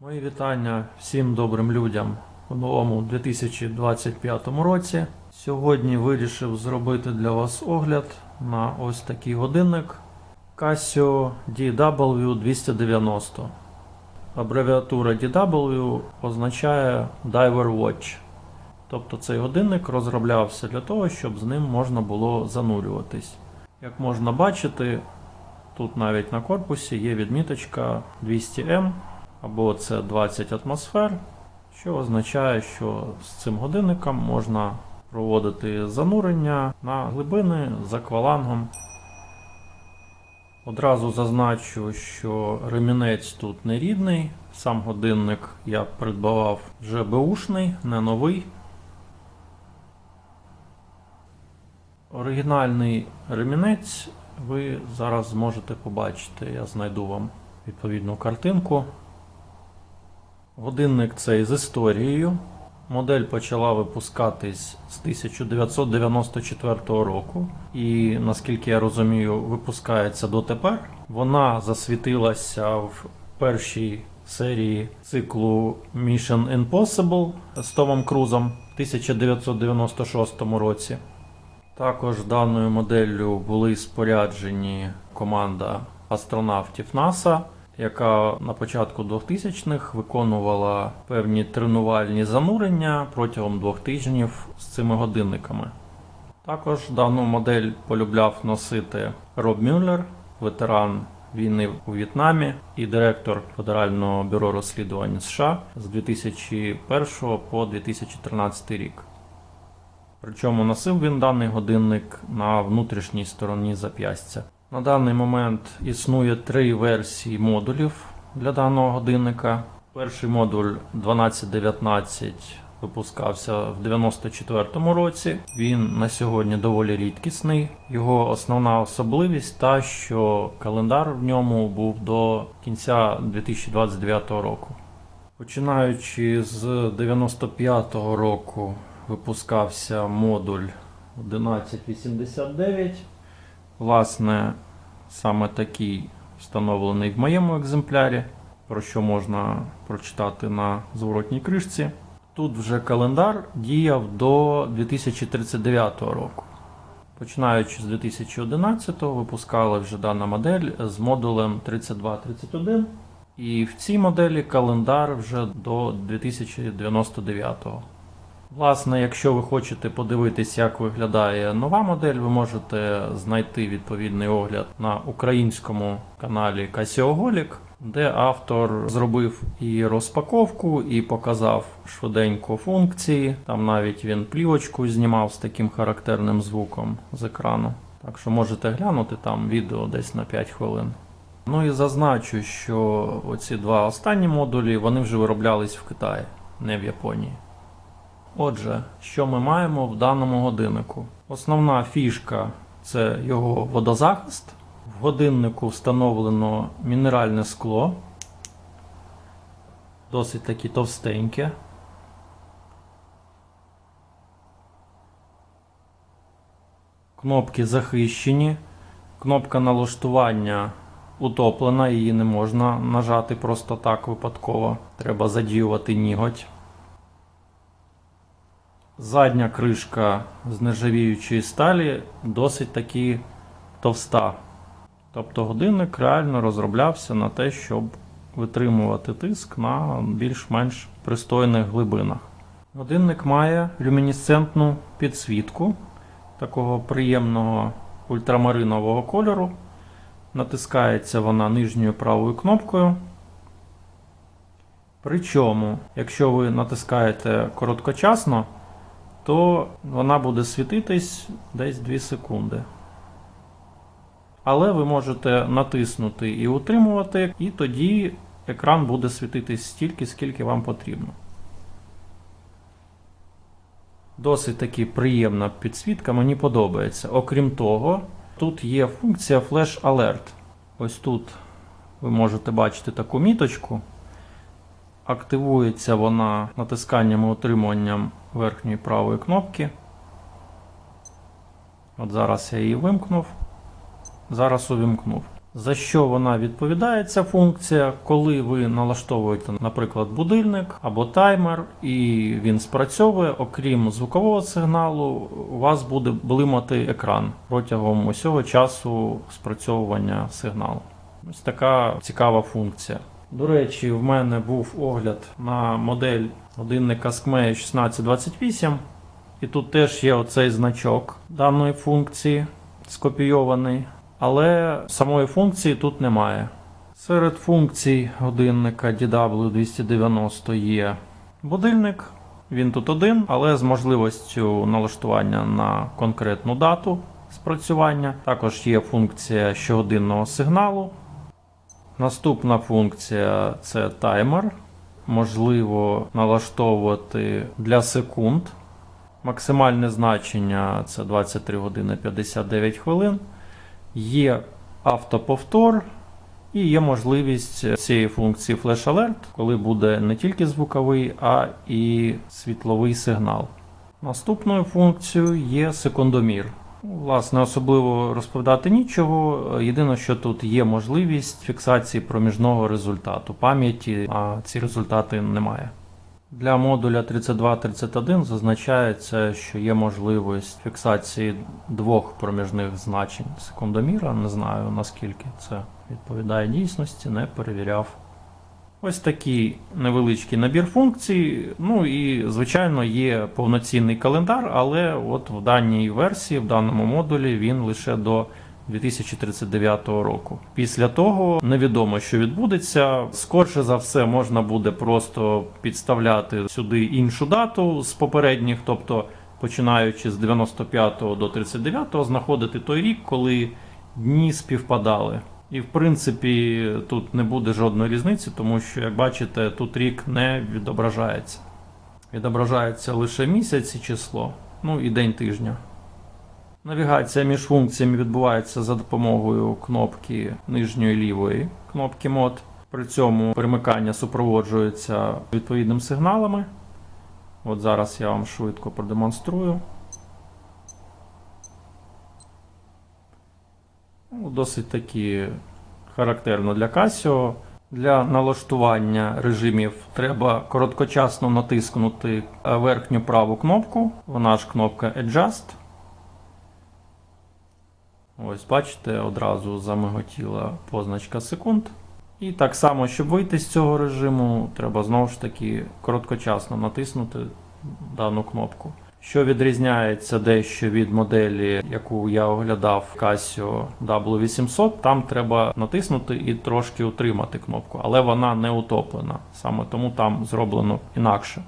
Мої вітання всім добрим людям у новому 2025 році. Сьогодні вирішив зробити для вас огляд на ось такий годинник Casio DW290. Абревіатура DW означає Diver Watch. Тобто цей годинник розроблявся для того, щоб з ним можна було занурюватись. Як можна бачити, тут навіть на корпусі є відміточка 200M або це 20 атмосфер, що означає, що з цим годинником можна проводити занурення на глибини за аквалангом. Одразу зазначу, що ремінець тут не рідний. Сам годинник я придбавав вже беушний, не новий. Оригінальний ремінець ви зараз зможете побачити. Я знайду вам відповідну картинку. Годинник цей з історією. Модель почала випускатись з 1994 року, і наскільки я розумію, випускається дотепер. Вона засвітилася в першій серії циклу Mission Impossible з Томом Крузом в 1996 році. Також даною моделлю були споряджені команда астронавтів НАСА, яка на початку 2000-х виконувала певні тренувальні занурення протягом двох тижнів з цими годинниками. Також дану модель полюбляв носити Роб Мюллер, ветеран війни у В'єтнамі і директор Федерального бюро розслідувань США з 2001 по 2013 рік. Причому носив він даний годинник на внутрішній стороні зап'ястя. На даний момент існує три версії модулів для даного годинника. Перший модуль 1219 випускався в 94-му році. Він на сьогодні доволі рідкісний. Його основна особливість та, що календар в ньому був до кінця 2029 року. Починаючи з 95-го року випускався модуль 1189. Власне, саме такий встановлений в моєму екземплярі, про що можна прочитати на зворотній кришці. Тут вже календар діяв до 2039 року. Починаючи з 2011 випускали вже дана модель з модулем 3231. І в цій моделі календар вже до 2099. Власне, якщо ви хочете подивитись, як виглядає нова модель, ви можете знайти відповідний огляд на українському каналі Casioholic, де автор зробив і розпаковку, і показав швиденько функції. Там навіть він плівочку знімав з таким характерним звуком з екрану. Так що можете глянути там відео десь на 5 хвилин. Ну і зазначу, що оці два останні модулі вони вже вироблялись в Китаї, не в Японії. Отже, що ми маємо в даному годиннику? Основна фішка це його водозахист. В годиннику встановлено мінеральне скло, досить таки товстеньке. Кнопки захищені. Кнопка налаштування утоплена, її не можна нажати просто так випадково. Треба задіювати ніготь. Задня кришка з нержавіючої сталі досить таки товста. Тобто годинник реально розроблявся на те, щоб витримувати тиск на більш-менш пристойних глибинах. Годинник має люмінесцентну підсвітку такого приємного ультрамаринового кольору. Натискається вона нижньою правою кнопкою. Причому, якщо ви натискаєте короткочасно, то вона буде світитись десь 2 секунди. Але ви можете натиснути і утримувати, і тоді екран буде світитись стільки, скільки вам потрібно. Досить таки приємна підсвітка, мені подобається. Окрім того, тут є функція Flash Alert. Ось тут ви можете бачити таку міточку. Активується вона натисканням і утримуванням верхньої правої кнопки. От зараз я її вимкнув. Зараз увімкнув. За що вона відповідає ця функція, коли ви налаштовуєте, наприклад, будильник або таймер, і він спрацьовує, окрім звукового сигналу, у вас буде блимати екран протягом усього часу спрацьовування сигналу. Ось така цікава функція. До речі, в мене був огляд на модель годинника Skmea 1628, і тут теж є оцей значок даної функції скопійований, але самої функції тут немає. Серед функцій годинника DW290 є будильник. Він тут один, але з можливістю налаштування на конкретну дату спрацювання. Також є функція щогодинного сигналу. Наступна функція це таймер. Можливо налаштовувати для секунд. Максимальне значення це 23 години 59 хвилин. Є автоповтор і є можливість цієї функції Flash Alert, коли буде не тільки звуковий, а і світловий сигнал. Наступною функцією є секундомір. Ну, Власне, особливо розповідати нічого. Єдине, що тут є можливість фіксації проміжного результату пам'яті, а ці результати немає. Для модуля 3231 зазначається, що є можливість фіксації двох проміжних значень секундоміра. Не знаю наскільки це відповідає дійсності, не перевіряв. Ось такий невеличкий набір функцій. Ну і, звичайно, є повноцінний календар, але от в даній версії, в даному модулі, він лише до 2039 року. Після того невідомо, що відбудеться. Скорше за все, можна буде просто підставляти сюди іншу дату з попередніх, тобто починаючи з 95 до 39, знаходити той рік, коли дні співпадали. І в принципі тут не буде жодної різниці, тому що, як бачите, тут рік не відображається. Відображається лише місяць і число, ну і день тижня. Навігація між функціями відбувається за допомогою кнопки нижньої лівої кнопки мод. При цьому перемикання супроводжується відповідним сигналами. От зараз я вам швидко продемонструю. Ну, Досить таки характерно для Casio. Для налаштування режимів треба короткочасно натиснути верхню праву кнопку. Вона ж кнопка Adjust. Ось, бачите, одразу замиготіла позначка секунд. І так само, щоб вийти з цього режиму, треба знову ж таки короткочасно натиснути дану кнопку. Що відрізняється дещо від моделі, яку я оглядав Casio W800, там треба натиснути і трошки утримати кнопку, але вона не утоплена. Саме тому там зроблено інакше.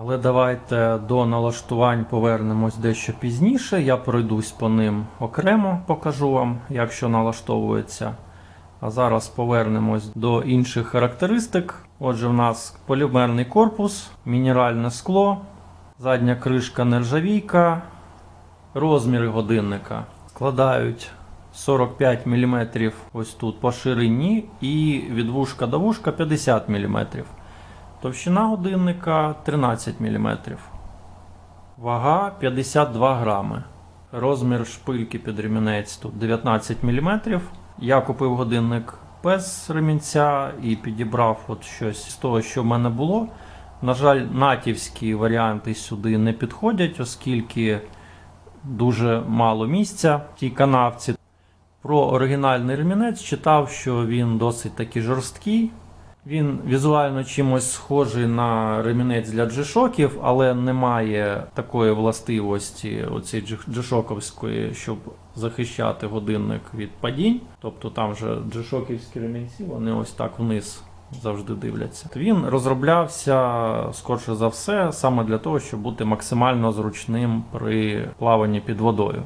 Але давайте до налаштувань повернемось дещо пізніше. Я пройдусь по ним окремо, покажу вам, як що налаштовується. А зараз повернемось до інших характеристик. Отже, в нас полімерний корпус, мінеральне скло, задня кришка нержавійка, розміри годинника складають 45 мм ось тут по ширині і від вушка до вушка 50 мм. Товщина годинника 13 мм. Вага 52 грами. Розмір шпильки під ремінець тут 19 мм. Я купив годинник без ремінця і підібрав от щось з того, що в мене було. На жаль, натівські варіанти сюди не підходять, оскільки дуже мало місця в тій канавці. Про оригінальний ремінець читав, що він досить таки жорсткий. Він візуально чимось схожий на ремінець для джишоків, але не має такої властивості оцієї джишоковської, щоб захищати годинник від падінь. Тобто там же джишоківські ремінці, вони ось так вниз завжди дивляться. Він розроблявся скорше за все саме для того, щоб бути максимально зручним при плаванні під водою.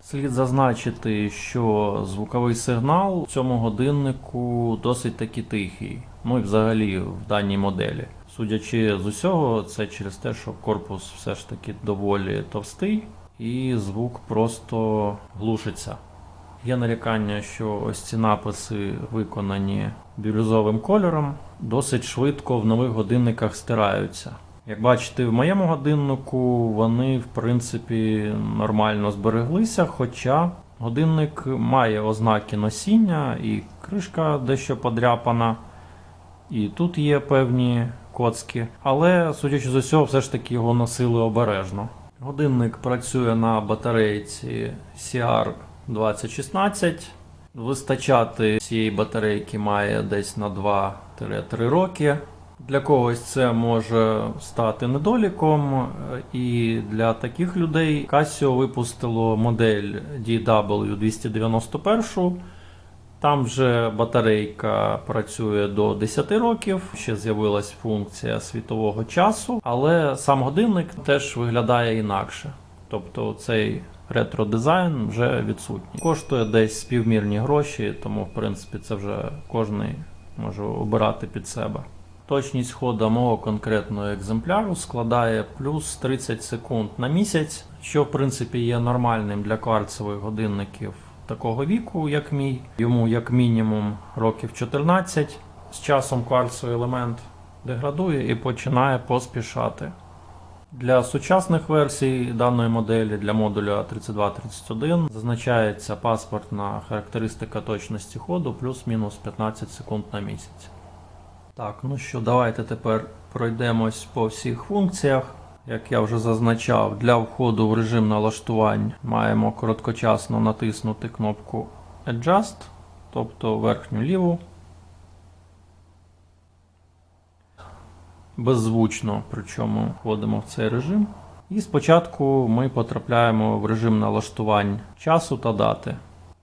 Слід зазначити, що звуковий сигнал в цьому годиннику досить таки тихий. Ну і взагалі в даній моделі. Судячи з усього, це через те, що корпус все ж таки доволі товстий, і звук просто глушиться. Є нарікання, що ось ці написи виконані бірюзовим кольором, досить швидко в нових годинниках стираються. Як бачите, в моєму годиннику вони в принципі нормально збереглися, хоча Годинник має ознаки носіння, і кришка дещо подряпана, і тут є певні коцки. Але, судячи з усього, все ж таки його носили обережно. Годинник працює на батарейці CR2016. Вистачати цієї батарейки має десь на 2-3 роки. Для когось це може стати недоліком, і для таких людей Casio випустило модель DW291. Там вже батарейка працює до 10 років, ще з'явилась функція світового часу, але сам годинник теж виглядає інакше. Тобто цей ретро-дизайн вже відсутній. Коштує десь співмірні гроші, тому в принципі це вже кожен може обирати під себе. Точність хода мого конкретного екземпляру складає плюс 30 секунд на місяць, що в принципі є нормальним для кварцевих годинників такого віку, як мій. Йому як мінімум років 14. З часом кварцевий елемент деградує і починає поспішати. Для сучасних версій даної моделі для модуля 3231 зазначається паспортна характеристика точності ходу плюс-мінус 15 секунд на місяць. Так, ну що, давайте тепер пройдемось по всіх функціях. Як я вже зазначав, для входу в режим налаштувань маємо короткочасно натиснути кнопку Adjust, тобто верхню ліву. Беззвучно, причому входимо в цей режим. І спочатку ми потрапляємо в режим налаштувань часу та дати.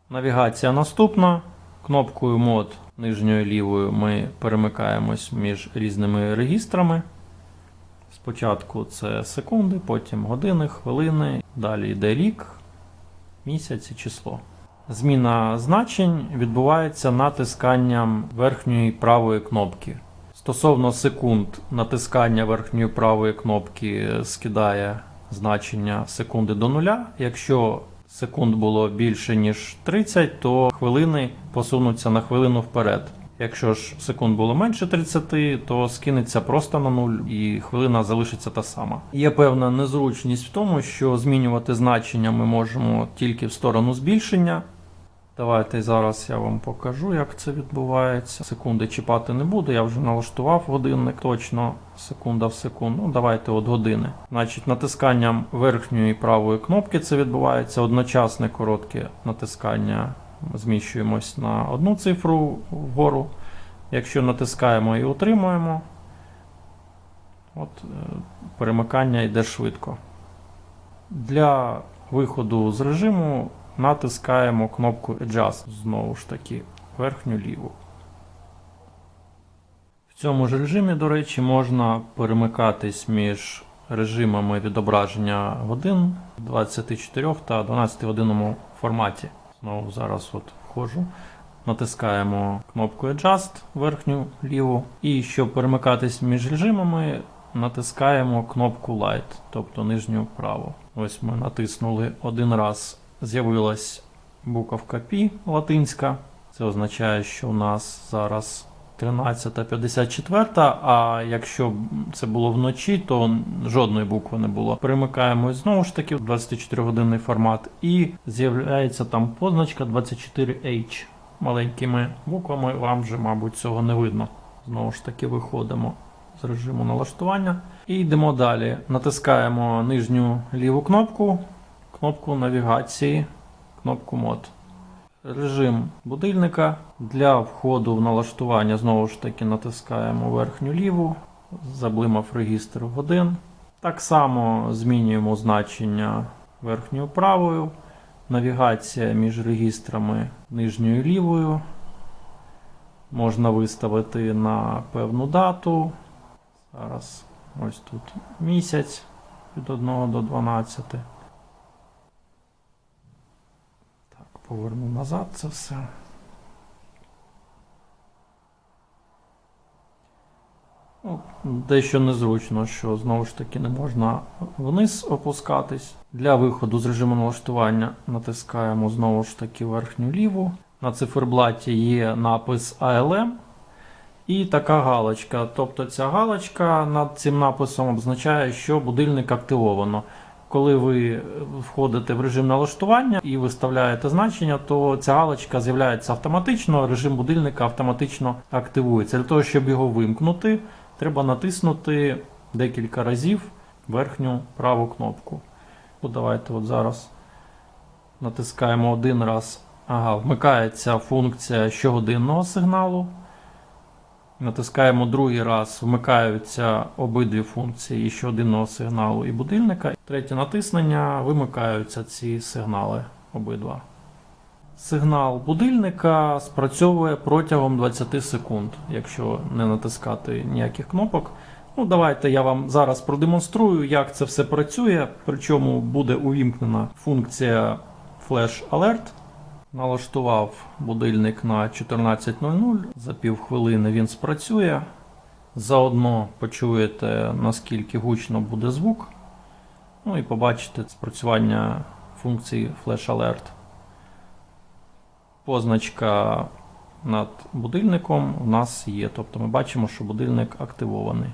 Навігація наступна. Кнопкою мод нижньою лівою ми перемикаємось між різними регістрами. Спочатку це секунди, потім години, хвилини, далі йде рік, місяць і число. Зміна значень відбувається натисканням верхньої правої кнопки. Стосовно секунд, натискання верхньої правої кнопки скидає значення секунди до нуля. Якщо секунд було більше ніж 30, то хвилини посунуться на хвилину вперед. Якщо ж секунд було менше 30, то скинеться просто на нуль і хвилина залишиться та сама. Є певна незручність в тому, що змінювати значення ми можемо тільки в сторону збільшення. Давайте зараз я вам покажу, як це відбувається. Секунди чіпати не буду, я вже налаштував годинник точно секунда в секунду. Ну, давайте от години. Значить, натисканням верхньої правої кнопки це відбувається одночасне коротке натискання. Зміщуємось на одну цифру вгору. Якщо натискаємо і утримуємо, от е, перемикання йде швидко. Для виходу з режиму натискаємо кнопку Adjust, знову ж таки, верхню ліву. В цьому ж режимі, до речі, можна перемикатись між режимами відображення годин 24 та 12 годинному форматі. Знову зараз от входжу. Натискаємо кнопку Adjust верхню ліву. І щоб перемикатись між режимами, натискаємо кнопку Light, тобто нижню праву. Ось ми натиснули один раз з'явилась буковка P латинська. Це означає, що у нас зараз 13.54, а якщо це було вночі, то жодної букви не було. Перемикаємо знову ж таки в 24-годинний формат, і з'являється там позначка 24H. Маленькими буквами вам вже, мабуть, цього не видно. Знову ж таки, виходимо з режиму налаштування і йдемо далі. Натискаємо нижню ліву кнопку кнопку навігації, кнопку мод. Режим будильника. Для входу в налаштування знову ж таки натискаємо верхню ліву, заблимав регістр годин. Так само змінюємо значення верхньою правою. Навігація між регістрами нижньою лівою. Можна виставити на певну дату. Зараз ось тут місяць від 1 до 12. Поверну назад це все. Ну, Дещо незручно, що знову ж таки не можна вниз опускатись. Для виходу з режиму налаштування натискаємо знову ж таки верхню ліву. На циферблаті є напис ALM і така галочка. Тобто ця галочка над цим написом означає, що будильник активовано. Коли ви входите в режим налаштування і виставляєте значення, то ця галочка з'являється автоматично, режим будильника автоматично активується. Для того, щоб його вимкнути, треба натиснути декілька разів верхню праву кнопку. От давайте от зараз натискаємо один раз. Ага, вмикається функція щогодинного сигналу. Натискаємо другий раз, вмикаються обидві функції і щогодинного сигналу і будильника. Третє натиснення вимикаються ці сигнали обидва. Сигнал будильника спрацьовує протягом 20 секунд, якщо не натискати ніяких кнопок. Ну, давайте я вам зараз продемонструю, як це все працює. Причому буде увімкнена функція Flash Alert. Налаштував будильник на 14.00. За півхвилини він спрацює. Заодно почуєте, наскільки гучно буде звук. Ну і побачите спрацювання функції Flash Alert. Позначка над будильником у нас є. Тобто ми бачимо, що будильник активований.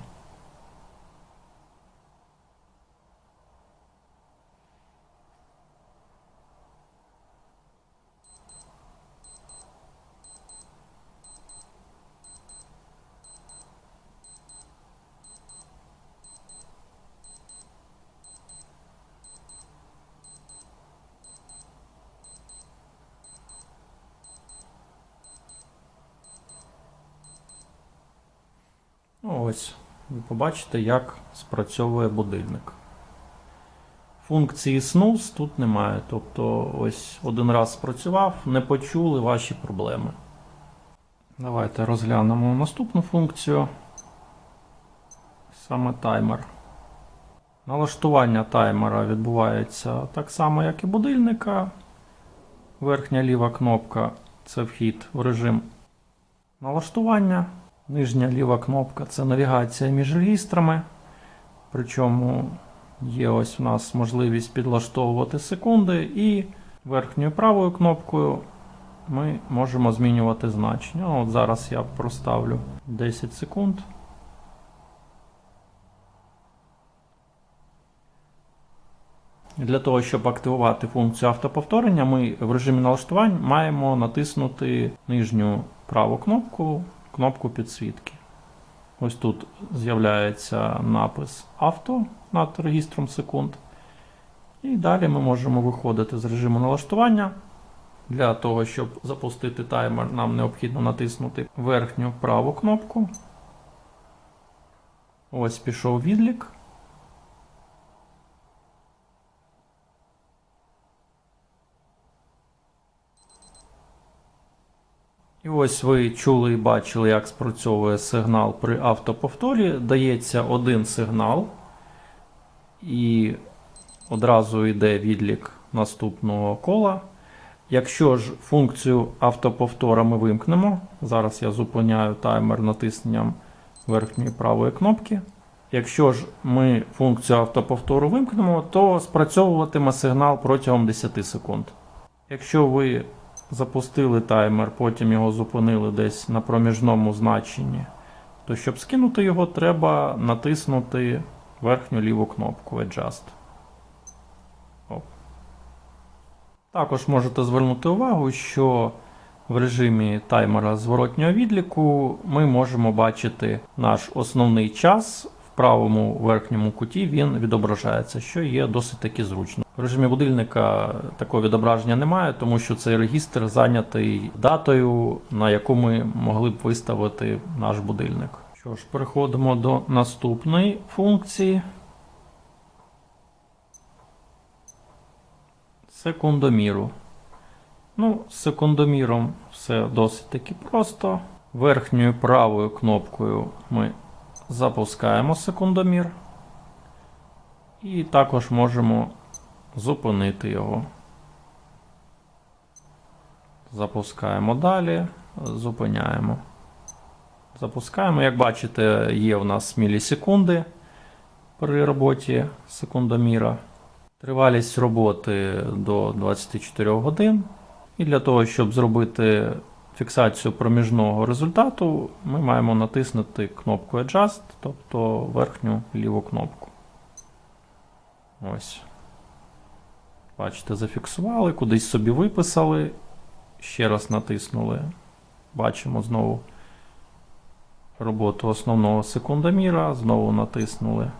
Ось, ви побачите, як спрацьовує будильник. Функції snooze тут немає. Тобто, ось один раз спрацював, не почули ваші проблеми. Давайте розглянемо наступну функцію. Саме таймер. Налаштування таймера відбувається так само, як і будильника. Верхня ліва кнопка це вхід в режим налаштування. Нижня ліва кнопка це навігація між регістрами. Причому є ось у нас можливість підлаштовувати секунди, і верхньою правою кнопкою ми можемо змінювати значення. Ну, От зараз я проставлю 10 секунд. Для того, щоб активувати функцію автоповторення, ми в режимі налаштувань маємо натиснути нижню праву кнопку, кнопку підсвітки. Ось тут з'являється напис авто над регістром секунд. І далі ми можемо виходити з режиму налаштування. Для того, щоб запустити таймер, нам необхідно натиснути верхню праву кнопку. Ось пішов відлік. І ось ви чули і бачили, як спрацьовує сигнал при автоповторі. Дається один сигнал, і одразу йде відлік наступного кола. Якщо ж функцію автоповтора ми вимкнемо, зараз я зупиняю таймер натисненням верхньої правої кнопки. Якщо ж ми функцію автоповтору вимкнемо, то спрацьовуватиме сигнал протягом 10 секунд. Якщо ви запустили таймер, потім його зупинили десь на проміжному значенні, то щоб скинути його, треба натиснути верхню ліву кнопку Adjust. Оп. Також можете звернути увагу, що в режимі таймера зворотнього відліку ми можемо бачити наш основний час. В правому верхньому куті він відображається, що є досить таки зручно. В режимі будильника такого відображення немає, тому що цей регістр зайнятий датою, на яку ми могли б виставити наш будильник. Що ж, переходимо до наступної функції. Секундоміру. Ну, з секундоміром все досить таки просто. Верхньою правою кнопкою ми запускаємо секундомір. І також можемо зупинити його. Запускаємо далі, зупиняємо. Запускаємо. Як бачите, є в нас мілісекунди при роботі секундоміра. Тривалість роботи до 24 годин. І для того, щоб зробити фіксацію проміжного результату, ми маємо натиснути кнопку Adjust, тобто верхню ліву кнопку. Ось. Бачите, зафіксували, кудись собі виписали, ще раз натиснули. Бачимо знову роботу основного секундоміра, знову натиснули,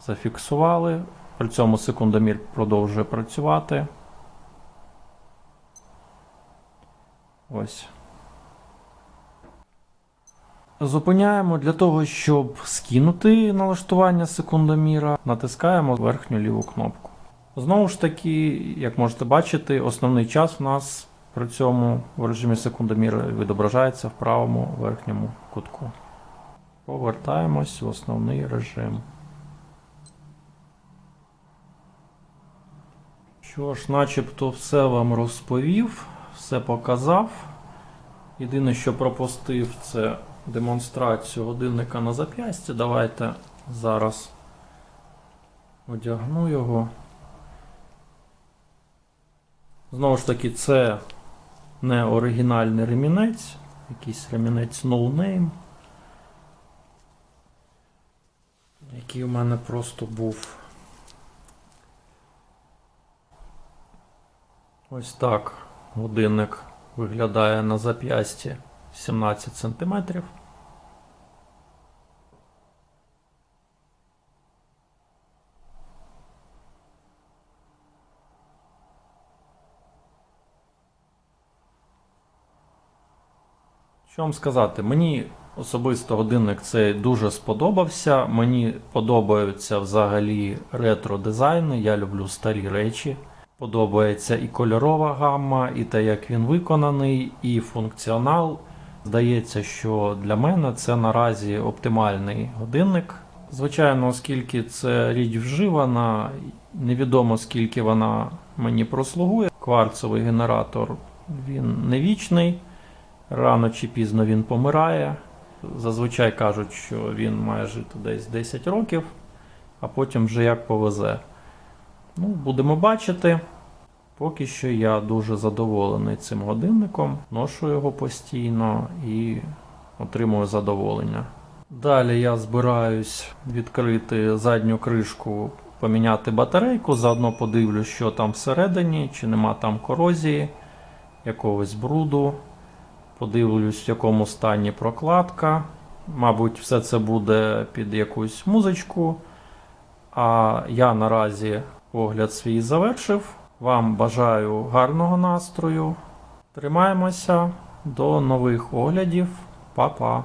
зафіксували. При цьому секундомір продовжує працювати. Ось. Зупиняємо для того, щоб скинути налаштування секундоміра, натискаємо верхню ліву кнопку. Знову ж таки, як можете бачити, основний час у нас при цьому в режимі секундоміра відображається в правому верхньому кутку. Повертаємось в основний режим. Що ж, начебто все вам розповів, все показав. Єдине, що пропустив, це демонстрацію годинника на зап'ясті. Давайте зараз одягну його. Знову ж таки, це не оригінальний ремінець, якийсь ремінець no name, який у мене просто був. Ось так годинник виглядає на зап'ясті 17 см. Що вам сказати? Мені особисто годинник цей дуже сподобався. Мені подобаються взагалі ретро дизайни. Я люблю старі речі. Подобається і кольорова гамма, і те, як він виконаний, і функціонал. Здається, що для мене це наразі оптимальний годинник. Звичайно, оскільки це річ вживана, невідомо скільки вона мені прослугує. Кварцевий генератор він не вічний, рано чи пізно він помирає. Зазвичай кажуть, що він має жити десь 10 років, а потім вже як повезе. Ну, будемо бачити. Поки що я дуже задоволений цим годинником, ношу його постійно і отримую задоволення. Далі я збираюсь відкрити задню кришку, поміняти батарейку, заодно подивлюсь, що там всередині, чи нема там корозії, якогось бруду. Подивлюсь, в якому стані прокладка. Мабуть, все це буде під якусь музичку. А я наразі огляд свій завершив. Вам бажаю гарного настрою. Тримаємося. До нових оглядів. Па-па.